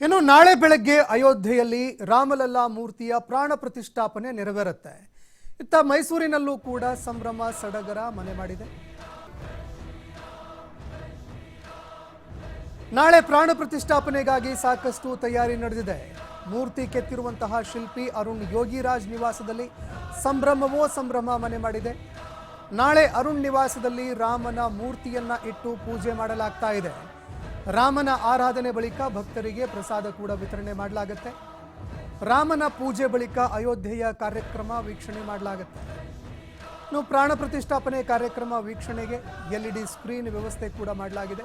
ಇನ್ನು ನಾಳೆ ಬೆಳಗ್ಗೆ ಅಯೋಧ್ಯೆಯಲ್ಲಿ ರಾಮಲಲ್ಲಾ ಮೂರ್ತಿಯ ಪ್ರಾಣ ಪ್ರತಿಷ್ಠಾಪನೆ ನೆರವೇರುತ್ತೆ. ಇತ್ತ ಮೈಸೂರಿನಲ್ಲೂ ಕೂಡ ಸಂಭ್ರಮ ಸಡಗರ ಮನೆ ಮಾಡಿದೆ. ನಾಳೆ ಪ್ರಾಣ ಪ್ರತಿಷ್ಠಾಪನೆಗಾಗಿ ಸಾಕಷ್ಟು ತಯಾರಿ ನಡೆದಿದೆ. ಮೂರ್ತಿ ಕೆತ್ತಿರುವಂತಹ ಶಿಲ್ಪಿ ಅರುಣ್ ಯೋಗಿರಾಜ್ ನಿವಾಸದಲ್ಲಿ ಸಂಭ್ರಮವೋ ಸಂಭ್ರಮ ಮನೆ ಮಾಡಿದೆ. ನಾಳೆ ಅರುಣ್ ನಿವಾಸದಲ್ಲಿ ರಾಮನ ಮೂರ್ತಿಯನ್ನ ಇಟ್ಟು ಪೂಜೆ ಮಾಡಲಾಗ್ತಾ ಇದೆ. ರಾಮನ ಆರಾಧನೆ ಬಳಿಕ ಭಕ್ತರಿಗೆ ಪ್ರಸಾದ ಕೂಡ ವಿತರಣೆ ಮಾಡಲಾಗುತ್ತೆ. ರಾಮನ ಪೂಜೆ ಬಳಿಕ ಅಯೋಧ್ಯೆಯ ಕಾರ್ಯಕ್ರಮ ವೀಕ್ಷಣೆ ಮಾಡಲಾಗುತ್ತೆ. ಇನ್ನು ಪ್ರಾಣ ಪ್ರತಿಷ್ಠಾಪನೆ ಕಾರ್ಯಕ್ರಮ ವೀಕ್ಷಣೆಗೆ ಎಲ್ ಇ ಡಿ ಸ್ಕ್ರೀನ್ ವ್ಯವಸ್ಥೆ ಕೂಡ ಮಾಡಲಾಗಿದೆ.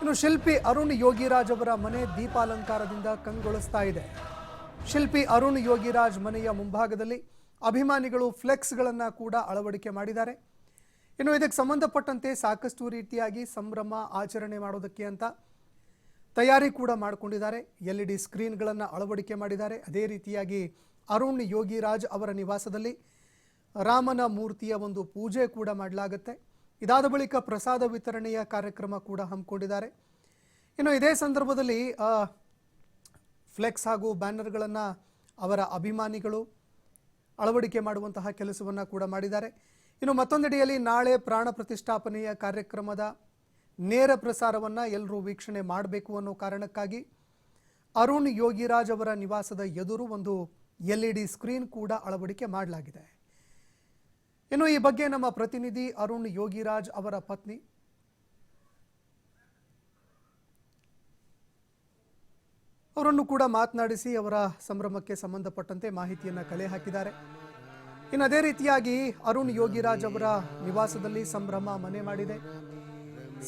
ಇನ್ನು ಶಿಲ್ಪಿ ಅರುಣ್ ಯೋಗಿರಾಜ್ ಅವರ ಮನೆ ದೀಪಾಲಂಕಾರದಿಂದ ಕಂಗೊಳಿಸ್ತಾ ಇದೆ. ಶಿಲ್ಪಿ ಅರುಣ್ ಯೋಗಿರಾಜ್ ಮನೆಯ ಮುಂಭಾಗದಲ್ಲಿ ಅಭಿಮಾನಿಗಳು ಫ್ಲೆಕ್ಸ್ಗಳನ್ನು ಕೂಡ ಅಳವಡಿಕೆ ಮಾಡಿದ್ದಾರೆ. ಇನ್ನು ಇದಕ್ಕೆ ಸಂಬಂಧಪಟ್ಟಂತೆ ಸಾಕಷ್ಟು ರೀತಿಯಾಗಿ ಸಂಭ್ರಮ ಆಚರಣೆ ಮಾಡೋದಕ್ಕೆ ಅಂತ ತಯಾರಿ ಕೂಡ ಮಾಡಿಕೊಂಡಿದ್ದಾರೆ. ಎಲ್ ಇ ಡಿ ಸ್ಕ್ರೀನ್ಗಳನ್ನು ಅಳವಡಿಕೆ ಮಾಡಿದ್ದಾರೆ. ಅದೇ ರೀತಿಯಾಗಿ ಅರುಣ್ ಯೋಗಿರಾಜ್ ಅವರ ನಿವಾಸದಲ್ಲಿ ರಾಮನ ಮೂರ್ತಿಯ ಒಂದು ಪೂಜೆ ಕೂಡ ಮಾಡಲಾಗುತ್ತೆ. ಇದಾದ ಬಳಿಕ ಪ್ರಸಾದ ವಿತರಣೆಯ ಕಾರ್ಯಕ್ರಮ ಕೂಡ ಹಮ್ಮಿಕೊಂಡಿದ್ದಾರೆ. ಇನ್ನು ಇದೇ ಸಂದರ್ಭದಲ್ಲಿ ಫ್ಲೆಕ್ಸ್ ಹಾಗೂ ಬ್ಯಾನರ್ಗಳನ್ನು ಅವರ ಅಭಿಮಾನಿಗಳು ಅಳವಡಿಕೆ ಮಾಡುವಂತಹ ಕೆಲಸವನ್ನು ಕೂಡ ಮಾಡಿದ್ದಾರೆ. ಇನ್ನು ಮತ್ತೊಂದೆಡೆಯಲ್ಲಿ ನಾಳೆ ಪ್ರಾಣ ಪ್ರತಿಷ್ಠಾಪನೆಯ ಕಾರ್ಯಕ್ರಮದ ನೇರ ಪ್ರಸಾರವನ್ನು ಎಲ್ಲರೂ ವೀಕ್ಷಣೆ ಮಾಡಬೇಕು ಅನ್ನೋ ಕಾರಣಕ್ಕಾಗಿ ಅರುಣ್ ಯೋಗಿರಾಜ್ ಅವರ ನಿವಾಸದ ಎದುರು ಒಂದು ಎಲ್ ಇ ಡಿ ಸ್ಕ್ರೀನ್ ಕೂಡ ಅಳವಡಿಕೆ ಮಾಡಲಾಗಿದೆ. ಇನ್ನು ಈ ಬಗ್ಗೆ ನಮ್ಮ ಪ್ರತಿನಿಧಿ ಅರುಣ್ ಯೋಗಿರಾಜ್ ಅವರ ಪತ್ನಿ ಅವರನ್ನು ಕೂಡ ಮಾತನಾಡಿಸಿ ಅವರ ಸಂಭ್ರಮಕ್ಕೆ ಸಂಬಂಧಪಟ್ಟಂತೆ ಮಾಹಿತಿಯನ್ನು ಕಲೆ ಹಾಕಿದ್ದಾರೆ. ಇನ್ನು ಅದೇ ರೀತಿಯಾಗಿ ಅರುಣ್ ಯೋಗಿರಾಜ್ ಅವರ ನಿವಾಸದಲ್ಲಿ ಸಂಭ್ರಮ ಮನೆ ಮಾಡಿದೆ.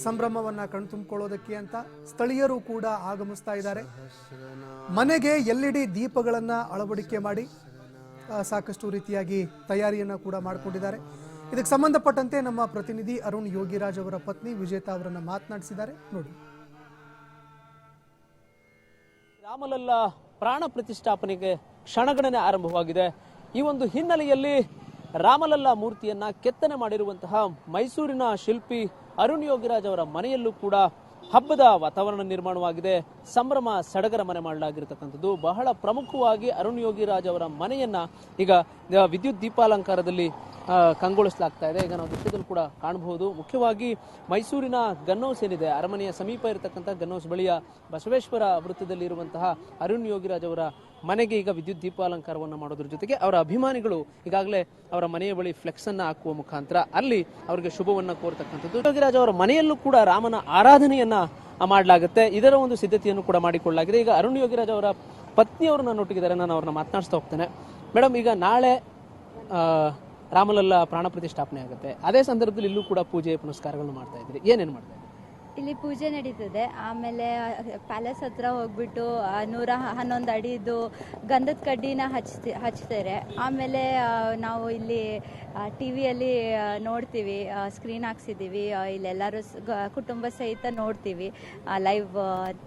ಸಂಭ್ರಮವನ್ನ ಕಣ್ತುಂಬಿಕೊಳ್ಳೋದಕ್ಕೆ ಅಂತ ಸ್ಥಳೀಯರು ಕೂಡ ಆಗಮಿಸ್ತಾ ಇದ್ದಾರೆ. ಮನೆಗೆ ಎಲ್ ಇ ಡಿ ದೀಪಗಳನ್ನ ಅಳವಡಿಕೆ ಮಾಡಿ ಸಾಕಷ್ಟು ರೀತಿಯಾಗಿ ತಯಾರಿಯನ್ನ ಕೂಡ ಮಾಡಿಕೊಂಡಿದ್ದಾರೆ. ಇದಕ್ಕೆ ಸಂಬಂಧಪಟ್ಟಂತೆ ನಮ್ಮ ಪ್ರತಿನಿಧಿ ಅರುಣ್ ಯೋಗಿರಾಜ್ ಅವರ ಪತ್ನಿ ವಿಜೇತಾ ಅವರನ್ನು ಮಾತನಾಡಿಸಿದ್ದಾರೆ. ನೋಡಿ. ರಾಮಲಲ್ಲ ಪ್ರಾಣ ಪ್ರತಿಷ್ಠಾಪನೆಗೆ ಕ್ಷಣಗಣನೆ ಆರಂಭವಾಗಿದೆ. ಈ ಒಂದು ಹಿನ್ನೆಲೆಯಲ್ಲಿ ರಾಮಲಲ್ಲ ಮೂರ್ತಿಯನ್ನ ಕೆತ್ತನೆ ಮಾಡಿರುವಂತಹ ಮೈಸೂರಿನ ಶಿಲ್ಪಿ ಅರುಣ್ ಯೋಗಿರಾಜ್ ಅವರ ಮನೆಯಲ್ಲೂ ಕೂಡ ಹಬ್ಬದ ವಾತಾವರಣ ನಿರ್ಮಾಣವಾಗಿದೆ. ಸಂಭ್ರಮ ಸಡಗರ ಮನೆ ಮಾಡಲಾಗಿರ್ತಕ್ಕಂಥದ್ದು. ಬಹಳ ಪ್ರಮುಖವಾಗಿ ಅರುಣ್ ಯೋಗಿರಾಜ್ ಅವರ ಮನೆಯನ್ನ ಈಗ ವಿದ್ಯುತ್ ದೀಪಾಲಂಕಾರದಲ್ಲಿ ಕಂಗೊಳಿಸಲಾಗ್ತಾ ಇದೆ. ಈಗ ನಾವು ದೃಶ್ಯದಲ್ಲಿ ಕೂಡ ಕಾಣಬಹುದು. ಮುಖ್ಯವಾಗಿ ಮೈಸೂರಿನ ಗನ್ ಹೌಸ್ ಏನಿದೆ, ಅರಮನೆಯ ಸಮೀಪ ಇರತಕ್ಕಂಥ ಗನ್ ಹೌಸ್ ಬಳಿಯ ಬಸವೇಶ್ವರ ವೃತ್ತದಲ್ಲಿ ಇರುವಂತಹ ಅರುಣ್ ಯೋಗಿರಾಜ್ ಅವರ ಮನೆಗೆ ಈಗ ವಿದ್ಯುತ್ ದೀಪಾಲಂಕಾರವನ್ನು ಮಾಡೋದ್ರ ಜೊತೆಗೆ ಅವರ ಅಭಿಮಾನಿಗಳು ಈಗಾಗಲೇ ಅವರ ಮನೆಯ ಬಳಿ ಫ್ಲೆಕ್ಸ್ ಅನ್ನ ಹಾಕುವ ಮುಖಾಂತರ ಅಲ್ಲಿ ಅವರಿಗೆ ಶುಭವನ್ನ ಕೋರ್ತಕ್ಕಂಥದ್ದು. ಯೋಗಿರಾಜ್ ಅವರ ಮನೆಯಲ್ಲೂ ಕೂಡ ರಾಮನ ಆರಾಧನೆಯನ್ನ ಮಾಡಲಾಗುತ್ತೆ. ಇದರ ಒಂದು ಸಿದ್ಧತೆಯನ್ನು ಕೂಡ ಮಾಡಿಕೊಳ್ಳಲಾಗಿದೆ. ಈಗ ಅರುಣ್ ಯೋಗಿರಾಜ್ ಅವರ ಪತ್ನಿಯವರು ನನ್ನ ಒಟ್ಟಿಗಿದ್ದಾರೆ ನಾನು ಅವ್ರನ್ನ ಮಾತನಾಡಿಸ್ತಾ ಹೋಗ್ತೇನೆ. ಮೇಡಮ್, ಈಗ ನಾಳೆ ರಾಮಲಲ್ಲ ಪ್ರಾಣ ಪ್ರತಿಷ್ಠಾಪನೆ ಆಗುತ್ತೆ. ಅದೇ ಸಂದರ್ಭದಲ್ಲಿ ಇಲ್ಲೂ ಕೂಡ ಪೂಜೆ ಪುನಸ್ಕಾರಗಳನ್ನು ಮಾಡ್ತಾ ಇದ್ದೀರಿ. ಏನೇನು ಮಾಡ್ತಾ ಇಲ್ಲಿ ಪೂಜೆ ನಡೀತದೆ. ಆಮೇಲೆ ಪ್ಯಾಲೇಸ್ ಹತ್ರ ಹೋಗ್ಬಿಟ್ಟು ನೂರ ಹನ್ನೊಂದು ಅಡಿದು ಗಂಧದ ಕಡ್ಡಿನ ಹಚ್ತಿ, ಹಚ್ತಾರೆ. ಆಮೇಲೆ ನಾವು ಇಲ್ಲಿ ಟಿ ವಿಯಲ್ಲಿ ನೋಡ್ತೀವಿ. ಸ್ಕ್ರೀನ್ ಹಾಕ್ಸಿದ್ದೀವಿ ಇಲ್ಲೆಲ್ಲರೂ ಕುಟುಂಬ ಸಹಿತ ನೋಡ್ತೀವಿ. ಲೈವ್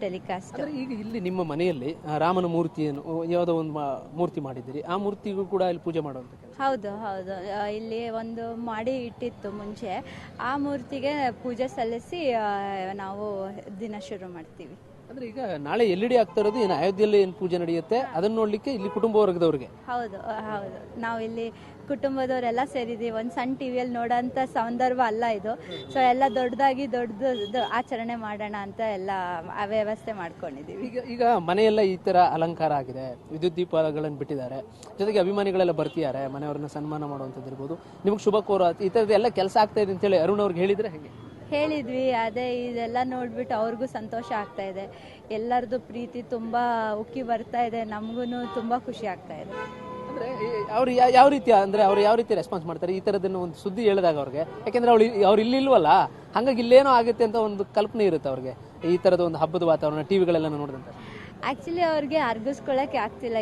ಟೆಲಿಕಾಸ್ಟ್ ಈಗ ಇಲ್ಲಿ ನಿಮ್ಮ ಮನೆಯಲ್ಲಿ ರಾಮನ ಮೂರ್ತಿಯನ್ನು ಯಾವುದೋ ಒಂದು ಮೂರ್ತಿ ಮಾಡಿದ್ದೀರಿ. ಆ ಮೂರ್ತಿಗೂ ಕೂಡ ಇಲ್ಲಿ ಪೂಜೆ ಮಾಡುವಂಥ ಕೆಲಸ ಹೌದು ಹೌದು. ಇಲ್ಲಿ ಒಂದು ಮಾಡಿ ಇಟ್ಟಿತ್ತು ಮುಂಚೆ. ಆ ಮೂರ್ತಿಗೆ ಪೂಜೆ ಸಲ್ಲಿಸಿ ನಾವು ದಿನ ಶುರು ಮಾಡ್ತೀವಿ. ಅಂದ್ರೆ ಈಗ ನಾಳೆ ಎಲ್ ಇ ಡಿ ಆಗ್ತಾ ಇರೋದು ಏನು ಅಯೋಧ್ಯೆಯಲ್ಲಿ ಏನು ಪೂಜೆ ನಡೆಯುತ್ತೆ? ಅದನ್ನ ನೋಡ್ಲಿಕ್ಕೆ ಇಲ್ಲಿ ಕುಟುಂಬ ವರ್ಗದವ್ರಿಗೆ ಹೌದು ಹೌದು. ನಾವಿಲ್ಲಿ ಇಲ್ಲಿ ಕುಟುಂಬದವರೆಲ್ಲ ಸೇರಿದ್ದೀವಿ. ಒಂದು ಸಣ್ಣ ಟಿವಿಯಲ್ಲಿ ನೋಡೋಂಥ ಸಂದರ್ಭ ಅಲ್ಲ ಇದು. ಸೊ ಎಲ್ಲ ದೊಡ್ಡದಾಗಿ ದೊಡ್ಡದು ಆಚರಣೆ ಮಾಡೋಣ ಅಂತ ಎಲ್ಲ ವ್ಯವಸ್ಥೆ ಮಾಡ್ಕೊಂಡಿದ್ದೀವಿ. ಈಗ ಈಗ ಮನೆಯೆಲ್ಲ ಈ ತರ ಅಲಂಕಾರ ಆಗಿದೆ. ವಿದ್ಯುತ್ ದೀಪಗಳನ್ನು ಬಿಟ್ಟಿದ್ದಾರೆ. ಜೊತೆಗೆ ಅಭಿಮಾನಿಗಳೆಲ್ಲ ಬರ್ತಿದ್ದಾರೆ. ಮನೆಯವ್ರನ್ನ ಸನ್ಮಾನ ಮಾಡುವಂಥದ್ದು ಇರ್ಬೋದು ನಿಮಗೆ ಶುಭ ಕೋರ ಈ ಥರದ್ದು ಎಲ್ಲ ಕೆಲಸ ಆಗ್ತಾ ಇದೆ ಅಂತೇಳಿ ಅರುಣ್ ಅವ್ರಿಗೆ ಹೇಳಿದ್ರೆ ಹೇಗೆ? ಹೇಳಿದ್ವಿ, ಅದೇ ಇದೆಲ್ಲ ನೋಡ್ಬಿಟ್ಟು ಅವ್ರಿಗೂ ಸಂತೋಷ ಆಗ್ತಾ ಇದೆ. ಎಲ್ಲರದು ಪ್ರೀತಿ ತುಂಬ ಉಕ್ಕಿ ಬರ್ತಾ ಇದೆ ನಮಗೂ ತುಂಬ ಖುಷಿ ಆಗ್ತಾ ಇದೆ. ಅಂದ್ರೆ ಅವ್ರು ಯಾವ ರೀತಿ, ಅಂದ್ರೆ ಅವ್ರು ಯಾವ ರೀತಿ ರೆಸ್ಪಾನ್ಸ್ ಮಾಡ್ತಾರೆ? ಈ ತರದನ್ನ ಒಂದು ಸುದ್ದಿ ಹೇಳಿದಾಗ ಅವ್ರಿಗೆ. ಯಾಕೆಂದ್ರೆ ಅವ್ರು ಅವ್ರು ಇಲ್ಲಿಲ್ವಲ್ಲ ಹಂಗಾಗಿ ಇಲ್ಲೇನೋ ಆಗುತ್ತೆ ಅಂತ ಒಂದು ಕಲ್ಪನೆ ಇರುತ್ತೆ ಅವ್ರಿಗೆ. ಈ ತರದ ಒಂದು ಹಬ್ಬದ ವಾತಾವರಣ ಟಿವಿಗಳೆಲ್ಲ ನೋಡಿದಂತೆ. ಆ್ಯಕ್ಚುಲಿ ಅವ್ರಿಗೆ ಅರ್ಗಿಸ್ಕೊಳ್ಳೋಕೆ ಆಗ್ತಿಲ್ಲ.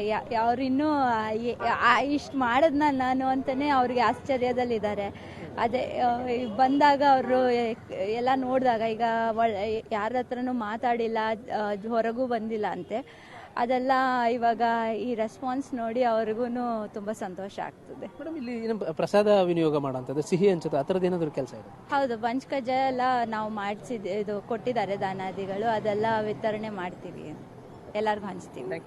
ಅವ್ರು ಇನ್ನೂ ಇಷ್ಟು ಮಾಡಿದ್ನ ನಾನು ಅಂತಲೇ ಅವ್ರಿಗೆ ಆಶ್ಚರ್ಯದಲ್ಲಿದ್ದಾರೆ. ಅದೇ ಬಂದಾಗ ಅವರು ಎಲ್ಲ ನೋಡಿದಾಗ ಈಗ ಒಳ್ಳೆ ಯಾರ ಹತ್ರನೂ ಮಾತಾಡಿಲ್ಲ ಹೊರಗೂ ಬಂದಿಲ್ಲ ಅಂತೆ. ಅದೆಲ್ಲ ಇವಾಗ ಈ ರೆಸ್ಪಾನ್ಸ್ ನೋಡಿ ಅವ್ರಿಗೂ ತುಂಬ ಸಂತೋಷ ಆಗ್ತದೆ. ಮೇಡಮ್ ಇಲ್ಲಿ ಪ್ರಸಾದ ವಿನಿಯೋಗ ಮಾಡೋಂಥದ್ದು ಸಿಹಿ ಹಂಚೋದು ಆ ಥರದ್ದು ಏನಾದರೂ ಕೆಲಸ ಇದೆ? ಹೌದು ಕಜ್ಜಾಯ ಎಲ್ಲ ನಾವು ಮಾಡಿಸಿದ ಇದು ಕೊಟ್ಟಿದ್ದಾರೆ ದಾನಾದಿಗಳು. ಅದೆಲ್ಲ ವಿತರಣೆ ಮಾಡ್ತೀವಿ. ಎಲ್ಲರಿಗೂ ಹಂಚ್ತೀವಿ.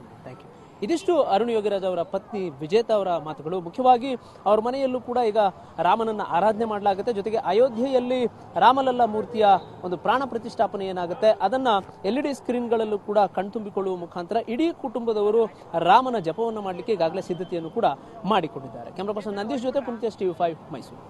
ಇದಿಷ್ಟು ಅರುಣ್ ಯೋಗಿರಾಜ್ ಅವರ ಪತ್ನಿ ವಿಜೇತ ಅವರ ಮಾತುಗಳು. ಮುಖ್ಯವಾಗಿ ಅವ್ರ ಮನೆಯಲ್ಲೂ ಕೂಡ ಈಗ ರಾಮನನ್ನ ಆರಾಧನೆ ಮಾಡಲಾಗುತ್ತೆ. ಜೊತೆಗೆ ಅಯೋಧ್ಯೆಯಲ್ಲಿ ರಾಮಲಲ್ಲ ಮೂರ್ತಿಯ ಒಂದು ಪ್ರಾಣ ಪ್ರತಿಷ್ಠಾಪನೆ ಏನಾಗುತ್ತೆ, ಅದನ್ನ ಎಲ್ ಇ ಡಿ ಸ್ಕ್ರೀನ್ಗಳಲ್ಲೂ ಕೂಡ ಕಣ್ತುಂಬಿಕೊಳ್ಳುವ ಮುಖಾಂತರ ಇಡೀ ಕುಟುಂಬದವರು ರಾಮನ ಜಪವನ್ನು ಮಾಡಲಿಕ್ಕೆ ಈಗಾಗಲೇ ಸಿದ್ಧತೆಯನ್ನು ಕೂಡ ಮಾಡಿಕೊಂಡಿದ್ದಾರೆ. ಕ್ಯಾಮ್ರಾ ಪರ್ಸನ್ ನಂದೀಶ್ ಜೊತೆ ಪುಣ್ಯಸ್ ಟಿವಿ ಫೈವ್ ಮೈಸೂರು.